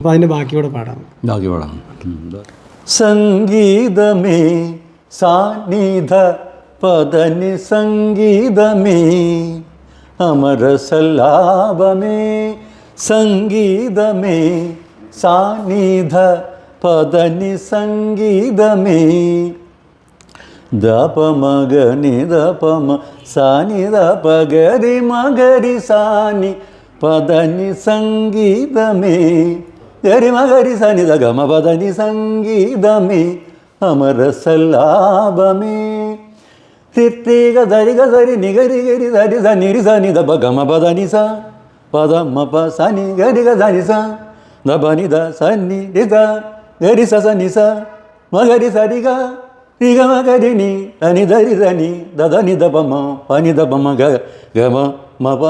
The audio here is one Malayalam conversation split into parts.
അപ്പോൾ അതിന്റെ ബാക്കിയോടെ പാടാം. ബാക്കി പാടാം സംഗീതമേ സാന്നിധ പദനി സംഗീതമേ അമരസല്ലാപമേ സംഗീതമേ സാന്നിധ പദനി സംഗീതമേ. ദപമഗനി ദപമ സാനി ദപ ഗരി മഗരി സാനി പദനി സംഗീതമേ. ഗരി സനിത സനി ദ ഗമ പദനി സംഗീതമേ അമരസല്ലാപമേ. തിത്തീക ധരിക ധരി നികരി ഗരി ധരി സ നിരി സനി ദപ ഗമ പദനി സ പദ മപ സനി ഗരി ഗ ധനി സ നി ദ സനി രി ദ ഗരി സ സനി സ മഗരി സരി ഗ രി ഗ നി ധനി ധരി ധനി ദധനി ദപമ പനി ദപമ ഗ ഗമ മപ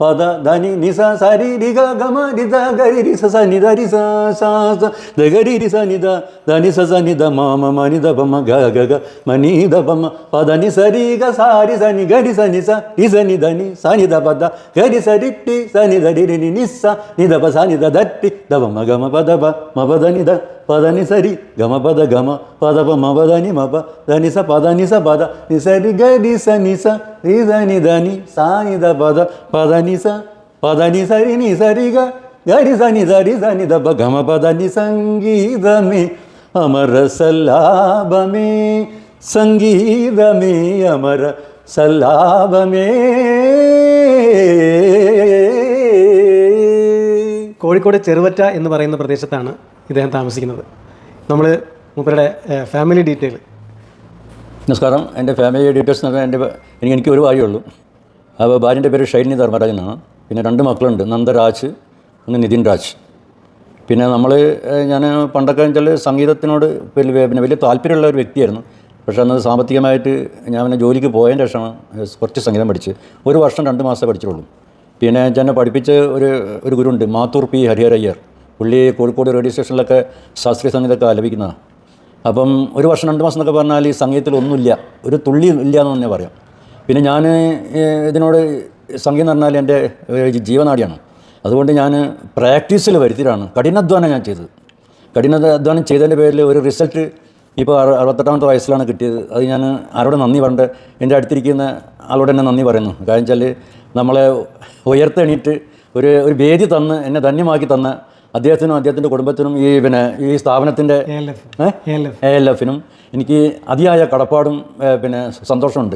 പദ ധനി നിസ സരി രി ഗ ഗമ രി ദ ഗരി രി സ നി ധ രി സ സ സ ദ ഗരി രി സ നി ദ ധനി സ സ നി ദ മ മ മ നി ദ ഭ മ ഗ ഗ ഗ മ നി ദ ഭ മ പദ നി സ രി ഗ സ രി സ നി ഗ രി സ നി സ രി സ നി ധ നി സ നി ദ പ ദ ഗ രി സ രി ടി സ നി ദ രി രി നി നി സ നി ദ പ സ നി ദ ധ ടി ദ ഭ മ ഗ മ പ ദ ഭ മ പ ധ നി ദ പദ സരി ഗമ പദ ഗമ മ മ പദ പ മ പദനി മ പ ദ നി സ പദനി സ പദ നി സ രി ഗ രി സ നി സ രി ദ നി ദ നി സ നി ദ പദ പദനി സ പദനി സരി നി സരി ഗ ഗരി സ നി സരി സ നി ദ പ ഗമ മ പദ നി സംഗീതമേ സംഗീത സംഗീതമേ അമര സല്ലാപമേ കോഴിക്കോട് ചെറുവറ്റ എന്ന് പറയുന്ന പ്രദേശത്താണ് ഇദ്ദേഹം താമസിക്കുന്നത്. നമ്മൾ മൂപ്പരുടെ ഫാമിലി ഡീറ്റെയിൽ നമസ്കാരം. എന്റെ ഫാമിലി ഡീറ്റെയിൽസ് എന്ന് പറഞ്ഞാൽ എന്റെ എനിക്ക് എനിക്ക് ഒരു ഭാര്യയുള്ളൂ. അപ്പോൾ ഭാര്യന്റെ പേര് ഷൈലിനി ധർമ്മരാജ് എന്നാണ് പിന്നെ രണ്ട് മക്കളുണ്ട്. നന്ദരാജ് ഒന്ന് നിതിൻ രാജ്. പിന്നെ നമ്മൾ ഞാൻ പണ്ടൊക്കെ വെച്ചാൽ സംഗീതത്തിനോട് വലിയ പിന്നെ വലിയ താല്പര്യമുള്ള ഒരു വ്യക്തിയായിരുന്നു. പക്ഷേ അന്ന് സാമ്പത്തികമായിട്ട് ഞാൻ പിന്നെ ജോലിക്ക് പോയതിന്റെ ശേഷമാണ് കുറച്ച് സംഗീതം പഠിച്ച്. ഒരു വർഷം രണ്ട് മാസമേ പഠിച്ചിട്ടുള്ളൂ. പിന്നെ എന്നെ പഠിപ്പിച്ച ഒരു ഒരു ഗുരുണ്ട് മാത്തൂർ പി ഹരിഹരയ്യർ. പുള്ളി കോഴിക്കോട് റേഡിയോ സ്റ്റേഷനിലൊക്കെ ശാസ്ത്രീയ സംഗീതമൊക്കെ ആലപിക്കുന്നതാണ്. അപ്പം ഒരു വർഷം രണ്ട് മാസം എന്നൊക്കെ പറഞ്ഞാൽ ഈ സംഗീതത്തിൽ ഒന്നുമില്ല ഒരു തുള്ളി ഇല്ല എന്ന് തന്നെ പറയാം. പിന്നെ ഞാൻ ഇതിനോട് സംഗീതം പറഞ്ഞാൽ എന്റെ ജീവനാടിയാണ്. അതുകൊണ്ട് ഞാൻ പ്രാക്ടീസിൽ വരുത്തിയിട്ടാണ് കഠിനാധ്വാനം ഞാൻ ചെയ്തത്. കഠിനാധ്വാനം ചെയ്തതിന്റെ പേരിൽ ഒരു റിസൾട്ട് ഇപ്പോൾ അറു- അറുപത്തെട്ടാമത്തെ വയസ്സിലാണ് കിട്ടിയത്. അത് ഞാൻ ആരോട് നന്ദി പറഞ്ഞിട്ട് എന്റെ അടുത്തിരിക്കുന്ന ആളോട് എന്നെ നന്ദി പറയുന്നു. കാരണം വെച്ചാൽ നമ്മളെ ഉയർത്തെണീറ്റ് ഒരു ഒരു വേദി തന്ന് എന്നെ ധന്യമാക്കി തന്ന അദ്ദേഹത്തിനും അദ്ദേഹത്തിന്റെ കുടുംബത്തിനും ഈ പിന്നെ ഈ സ്ഥാപനത്തിന്റെ എ എൽ എഫിനും എനിക്ക് അതിയായ കടപ്പാടും പിന്നെ സന്തോഷമുണ്ട്.